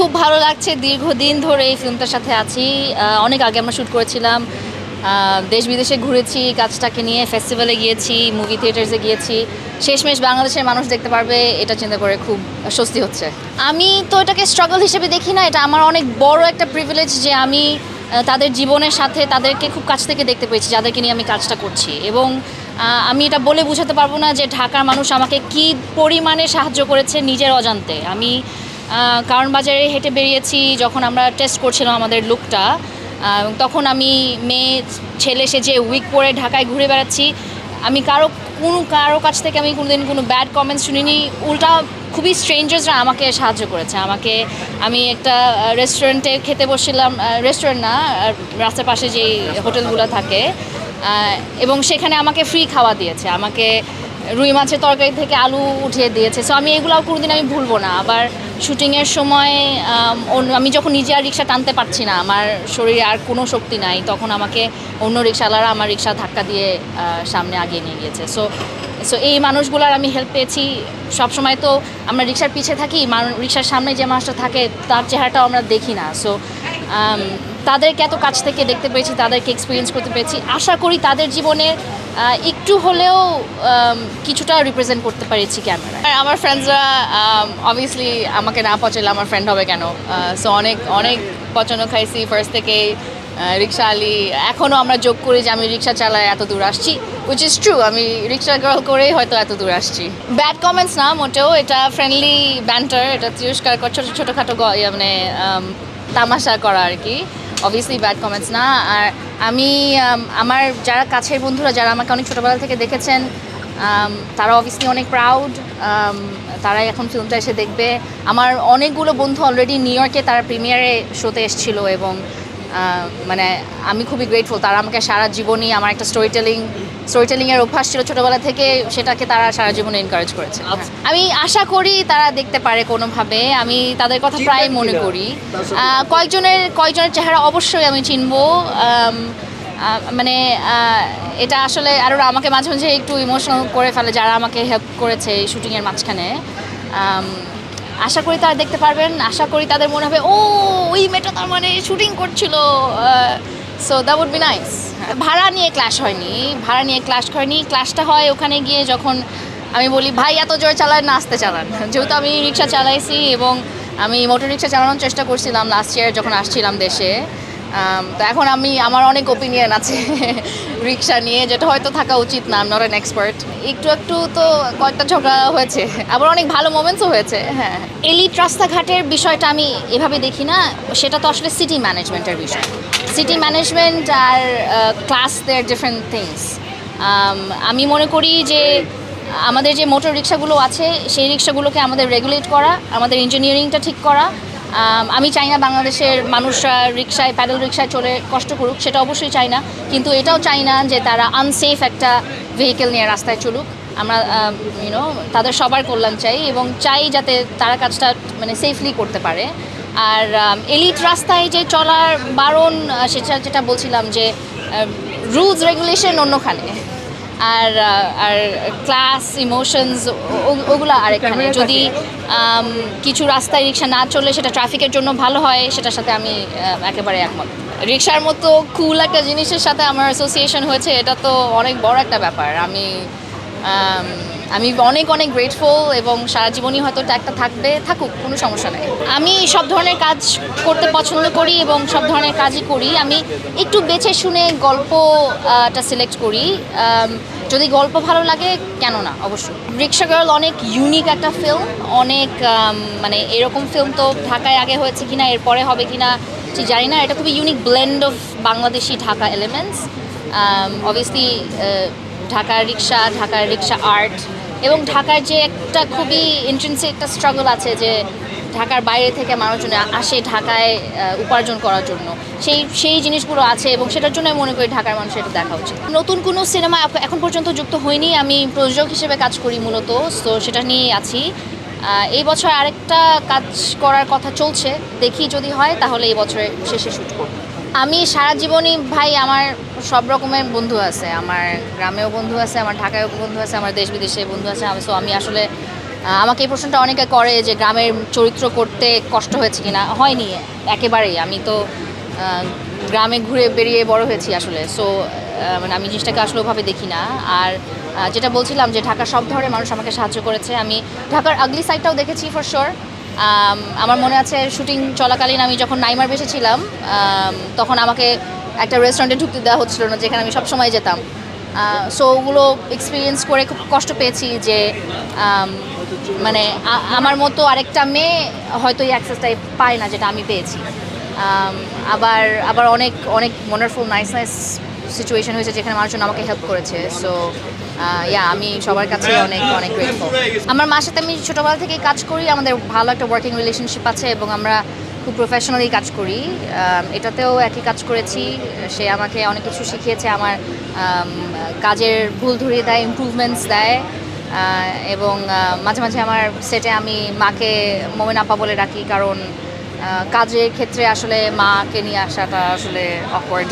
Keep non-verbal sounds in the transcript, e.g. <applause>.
খুব ভালো লাগছে। দীর্ঘদিন ধরে এই ফিল্মটার সাথে আছি। অনেক আগে আমরা শ্যুট করেছিলাম। দেশ বিদেশে ঘুরেছি, কাজটাকে নিয়ে ফেস্টিভ্যালে গিয়েছি মুভি থিয়েটার্সে গিয়েছি। শেষমেশ বাংলাদেশের মানুষ দেখতে পারবে, এটা চিন্তা করে খুব স্বস্তি হচ্ছে। আমি তো এটাকে স্ট্রাগল হিসেবে দেখি না, এটা আমার অনেক বড় একটা প্রিভিলেজ যে আমি তাদের জীবনের সাথে তাদেরকে খুব কাছ থেকে দেখতে পেয়েছি, যাদেরকে নিয়ে আমি কাজটা করছি। এবং আমি এটা বলে বোঝাতে পারব না যে ঢাকার মানুষ আমাকে কি পরিমাণে সাহায্য করেছে নিজের অজান্তে। আমি কারণ বাজারে হেঁটে বেরিয়েছি, যখন আমরা টেস্ট করছিলাম আমাদের লুকটা তখন আমি মেয়ে, ছেলে সেজে উইক পরে ঢাকায় ঘুরে বেড়াচ্ছি। আমি কারও, কোনো কারও কাছ থেকে আমি কোনোদিন কোনো ব্যাড কমেন্টস শুনিনি। উল্টা খুবই স্ট্রেঞ্জার্সরা আমাকে সাহায্য করেছে। আমাকে, আমি একটা রেস্টুরেন্টে খেতে বসছিলাম রেস্টুরেন্ট না রাস্তার পাশে যেই হোটেলগুলো থাকে এবং সেখানে আমাকে ফ্রি খাওয়া দিয়েছে। আমাকে রুই মাছের তরকারি থেকে আলু উঠিয়ে দিয়েছে। সো আমি এগুলো কোনোদিন আমি ভুলবো না। আবার শুটিংয়ের সময় আমি যখন নিজে আর রিক্সা টানতে পারছি না আমার শরীরে আর কোনো শক্তি নাই তখন আমাকে অন্য রিক্সাওয়ালারা আমার রিক্সা ধাক্কা দিয়ে সামনে আগিয়ে নিয়ে গিয়েছে। সো সো এই মানুষগুলোর আমি হেল্প পেয়েছি। সবসময় তো আমরা রিক্সার পিছে থাকি রিক্সার সামনে যে মানুষটা থাকে তার চেহারাটাও আমরা দেখি না। সো তাদেরকে এত কাছ থেকে দেখতে পেয়েছি তাদেরকে এক্সপিরিয়েন্স করতে পেরেছি। আশা করি তাদের জীবনে আহ, একটু হলেও কিছুটা রিপ্রেজেন্ট করতে পেরেছি ক্যামেরা আর আমার ফ্রেন্ডসরা অবভিয়াসলি আমাকে না পচাইলে আমার ফ্রেন্ড হবে কেন? সো অনেক অনেক পচানো খাইছি ফার্স্ট থেকে রিক্সা আলি। এখনও আমরা যোগ করি যে আমি রিক্সা চালাই এত দূর আসছি উইচ ইজ ট্রু আমি রিক্সা গার্ল করেই হয়তো এত দূর আসছি। ব্যাড কমেন্টস না, মোটেও। এটা ফ্রেন্ডলি ব্যান্টার এটা তিরস্কার কর, ছোটো, ছোটোখাটো মানে তামাশা করা আর কি। অবভিয়াসলি ব্যাড কমেন্টস না। আর আমি আমার যারা কাছের বন্ধুরা, যারা আমাকে অনেক ছোটোবেলা থেকে দেখেছেন তারা অবভিয়াসলি অনেক প্রাউড তারাই এখন ফিল্মটা এসে দেখবে। আমার অনেকগুলো বন্ধু অলরেডি নিউ ইয়র্কে তারা প্রিমিয়ারে শোতে এসেছিল এবং মানে আমি খুবই গ্রেটফুল তারা আমাকে সারা জীবনই আমার একটা স্টোরি টেলিং স্টোরি টেলিংয়ের অভ্যাস ছিল ছোটোবেলা থেকে সেটাকে তারা সারা জীবনে এনকারেজ করেছে। আমি আশা করি তারা দেখতে পারে কোনোভাবে আমি তাদের কথা প্রায় মনে করি? কয়েকজনের কয়েকজনের চেহারা অবশ্যই আমি চিনবো। মানে এটা আসলে আরও আমাকে মাঝে মাঝে একটু ইমোশনাল করে ফেলে যারা আমাকে হেল্প করেছে এই শুটিংয়ের মাঝখানে। আশা করি তারা দেখতে পারবেন আশা করি তাদের মনে হবে ও ওই মেয়েটা তার মানে শুটিং করছিল। So that would be nice ভাড়া নিয়ে ক্লাস হয়নি, ভাড়া নিয়ে ক্লাস হয়নি। ক্লাসটা হয় ওখানে গিয়ে যখন আমি বলি, ভাই, এত জোরে চালায় না আসতে চালান। যেহেতু আমি রিক্সা চালাইছি এবং আমি মোটর রিক্সা চালানোর চেষ্টা করছিলাম লাস্ট ইয়ার যখন আসছিলাম দেশে তো এখন আমি, আমার অনেক ওপিনিয়ন আছে <laughs> রিক্সা নিয়ে, যেটা হয়তো থাকা উচিত না নট অ্যান এক্সপার্ট একটু একটু তো কয়েকটা ঝগড়া হয়েছে, আবার অনেক ভালো মোমেন্টসও হয়েছে হ্যাঁ। এলিট রাস্তাঘাটের বিষয়টা আমি এভাবে দেখি না, সেটা তো আসলে সিটি ম্যানেজমেন্টের বিষয়। সিটি ম্যানেজমেন্ট আর ক্লাস দেয়ার ডিফারেন্ট থিংস আমি মনে করি যে আমাদের যে মোটর রিক্সাগুলো আছে, সেই রিক্সাগুলোকে আমাদের রেগুলেট করা, আমাদের ইঞ্জিনিয়ারিংটা ঠিক করা আম, চাই না বাংলাদেশের মানুষরা রিক্সায় প্যাডেল রিক্সায় চলে কষ্ট করুক সেটা অবশ্যই চাই না। কিন্তু এটাও চাই না যে তারা আনসেফ একটা ভেহিকেল নিয়ে রাস্তায় চলুক। আমরা ইউনো তাদের সবার কল্যাণ চাই এবং চাই যাতে তারা কাজটা মানে সেফলি করতে পারে। আর এলিট রাস্তায় যে চলার বারণ সেটা যেটা বলছিলাম যে রুলস রেগুলেশন অন্যখানে। আর আর ক্লাস ইমোশনস ওগুলো আরেকখানে। যদি কিছু রাস্তায় রিক্সা না চললে সেটা ট্রাফিকের জন্য ভালো হয় সেটার সাথে আমি একেবারে একমত। রিক্সার মতো কুল একটা জিনিসের সাথে আমার অ্যাসোসিয়েশন হয়েছে এটা তো অনেক বড় একটা ব্যাপার। আমি আম, আমি অনেক অনেক গ্রেটফুল এবং সারা জীবনই হয়তো একটা থাকবে থাকুক কোনো সমস্যা নেই। আমি সব ধরনের কাজ করতে পছন্দ করি এবং সব ধরনের কাজই করি। আমি একটু বেছে শুনে গল্পটা সিলেক্ট করি। যদি গল্প ভালো লাগে কেন না? অবশ্যই। রিক্সা গার্ল অনেক ইউনিক একটা ফিল্ম অনেক মানে এরকম ফিল্ম তো ঢাকায় আগে হয়েছে কিনা এরপরে হবে কিনা ঠিক জানি না। এটা খুবই unique blend of Bangladeshi Dhaka elements obviously ঢাকার রিক্সা ঢাকার রিক্সা আর্ট এবং ঢাকার যে একটা খুবই ইন্টেন্সি একটা স্ট্রাগল আছে যে ঢাকার বাইরে থেকে মানুষজন আসে ঢাকায় উপার্জন করার জন্য। সেই সেই জিনিসগুলো আছে এবং সেটার জন্য মনে করি ঢাকার মানুষের এটা দেখা উচিত। নতুন কোনো সিনেমা এখন পর্যন্ত যুক্ত হয়নি। আমি প্রযোজক হিসেবে কাজ করি মূলত তো সেটা নিয়েই আছি। এই বছর আরেকটা কাজ করার কথা চলছে। দেখি যদি হয়, তাহলে এই বছরের শেষে শ্যুট করব। আমি সারা জীবনই ভাই আমার সব রকমের বন্ধু আছে। আমার গ্রামেও বন্ধু আছে, আমার ঢাকায়ও বন্ধু আছে, আমার দেশ বিদেশে বন্ধু আছে। আমি সো আমি আসলে আমাকে এই প্রশ্নটা অনেকে করে যে গ্রামের চরিত্র করতে কষ্ট হয়েছে কিনা। হয়নি, একেবারেই। আমি তো গ্রামে ঘুরে বেরিয়ে বড় হয়েছি আসলে। সো মানে আমি জিনিসটাকে আসলে ওভাবে দেখি না। আর যেটা বলছিলাম যে ঢাকার সব ধরনের মানুষ আমাকে সাহায্য করেছে। আমি ঢাকার আগলি সাইডটাও দেখেছি ফর শিওর আমার মনে আছে শুটিং চলাকালীন আমি যখন নাইমার বেসেছিলাম তখন আমাকে একটা রেস্টুরেন্টে ঢুকতে দেওয়া হচ্ছিল না, যেখানে আমি সবসময় যেতাম। সো ওগুলো এক্সপিরিয়েন্স করে খুব কষ্ট পেয়েছি যে মানে আমার মতো আরেকটা মেয়ে হয়তো এই অ্যাক্সেসটাই পায় না যেটা আমি পেয়েছি। আবার আবার অনেক অনেক ওয়ান্ডারফুল নাইস নাইস সিচুয়েশন হয়েছে যেখানে মানুষজন আমাকে হেল্প করেছে। সো ইয়া আমি সবার কাছে অনেক অনেক গ্রেটফুল আমার মার সাথে আমি ছোটোবেলা থেকেই কাজ করি, আমাদের ভালো একটা ওয়ার্কিং রিলেশনশিপ আছে এবং আমরা খুব প্রফেশনালি কাজ করি। এটাতেও একই কাজ করেছি। সে আমাকে অনেক কিছু শিখিয়েছে, আমার কাজের ভুল ধরিয়ে দেয় ইম্প্রুভমেন্টস দেয়। এবং মাঝে মাঝে আমার সেটে আমি মাকে মোমেন আপা বলে ডাকি, কারণ কাজের ক্ষেত্রে আসলে মাকে নিয়ে আসাটা আসলে অকওয়ার্ড